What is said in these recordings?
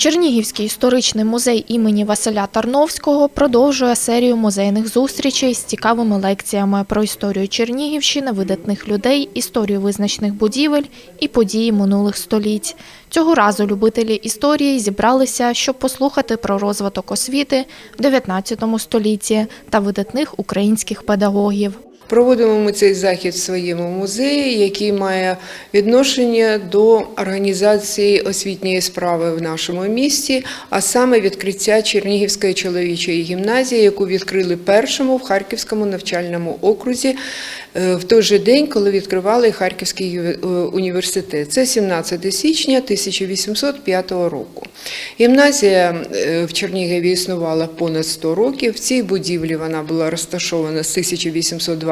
Чернігівський історичний музей імені Василя Тарновського продовжує серію музейних зустрічей з цікавими лекціями про історію Чернігівщини, видатних людей, історію визначних будівель і події минулих століть. Цього разу любителі історії зібралися, щоб послухати про розвиток освіти в 19 столітті та видатних українських педагогів. Проводимо ми цей захід в своєму музеї, який має відношення до організації освітньої справи в нашому місті, а саме відкриття Чернігівської чоловічої гімназії, яку відкрили першому в Харківському навчальному окрузі е, в той же день, коли відкривали Харківський е, університет. Це 17 січня 1805 року. Гімназія е, в Чернігові існувала понад 100 років. В цій будівлі вона була розташована з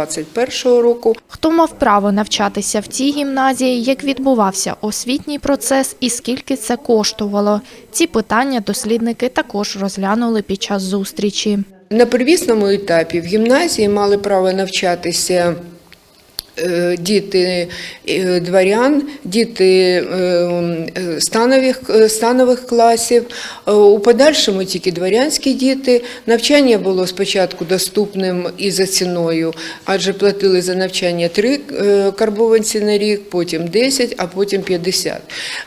1821 року. Хто мав право навчатися в цій гімназії, як відбувався освітній процес і скільки це коштувало? Ці питання дослідники також розглянули під час зустрічі. На первісному етапі в гімназії мали право навчатися. Е, Діти е, дворян, діти е, станових, станових класів, у подальшому тільки дворянські діти. Навчання було спочатку доступним і за ціною, адже платили за навчання 3 карбованці на рік, потім 10, а потім 50.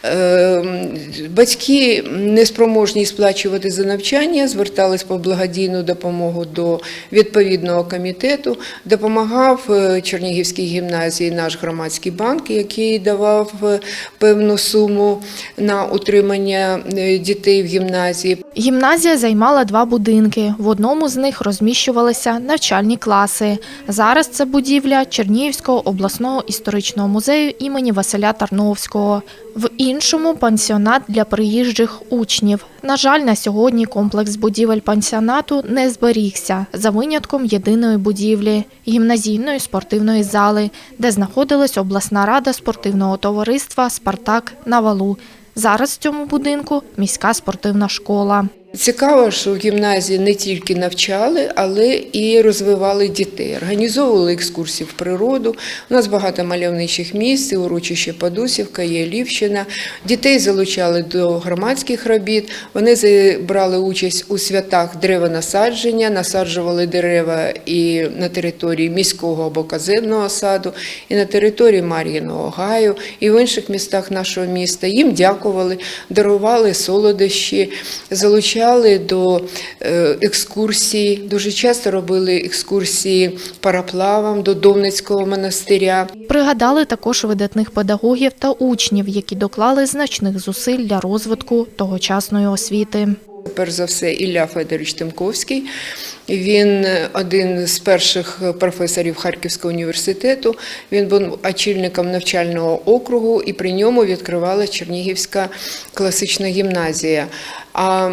Е, Батьки неспроможні сплачувати за навчання, звертались по благодійну допомогу до відповідного комітету. Допомагав е, Чернігівській гімназії наш громадський банк, який давав е, певну суму на утримання е, дітей в гімназії. Гімназія займала два будинки. В одному з них розміщувалися навчальні класи. Зараз це будівля Чернігівського обласного історичного музею імені Василя Тарновського. В іншому пансіонат для приїжджих учнів. На жаль, на сьогодні комплекс будівель пансіонату не зберігся за винятком єдиної будівлі гімназійної спортивної зали, де знаходилась обласна рада спортивного товариства Спартак на валу. Зараз в цьому будинку міська спортивна школа. Цікаво, що в гімназії не тільки навчали, але і розвивали дітей, організовували екскурсії в природу. У нас багато мальовничих місць, урочище Падусівка, є Лівщина. Дітей залучали до громадських робіт. Вони брали участь у святах деревонасадження, насаджували дерева і на території міського або казенного саду, і на території Мар'їного гаю, і в інших містах нашого міста. Їм дякували, дарували солодощі, залучали до е, екскурсій. Дуже часто робили екскурсії параплавам до Домницького монастиря. Пригадали також видатних педагогів та учнів, які доклали значних зусиль для розвитку тогочасної освіти. Перш за все, Ілля Федорович Тимковський. Він один з перших професорів Харківського університету. Він був очільником навчального округу, і при ньому відкривала Чернігівська класична гімназія. А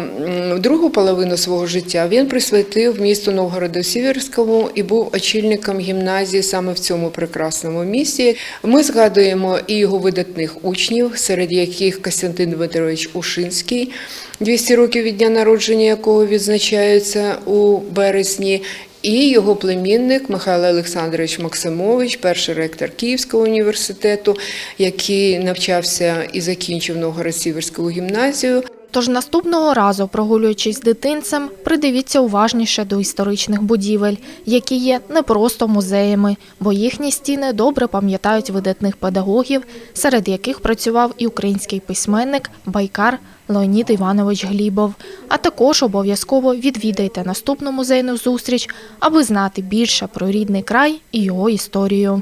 другу половину свого життя він присвятив місту Новгороду-Сіверському і був очільником гімназії саме в цьому прекрасному місті. Ми згадуємо і його видатних учнів, серед яких Костянтин Дмитрович Ушинський, 200 років від дня народження якого відзначається у березні. І його племінник Михайло Олександрович Максимович, перший ректор Київського університету, який навчався і закінчив Новгород-Сіверську гімназію. Тож наступного разу, прогулюючись дитинцем, придивіться уважніше до історичних будівель, які є не просто музеями, бо їхні стіни добре пам'ятають видатних педагогів, серед яких працював і український письменник Байкар Леонід Іванович Глібов. А також обов'язково відвідайте наступну музейну зустріч, аби знати більше про рідний край і його історію.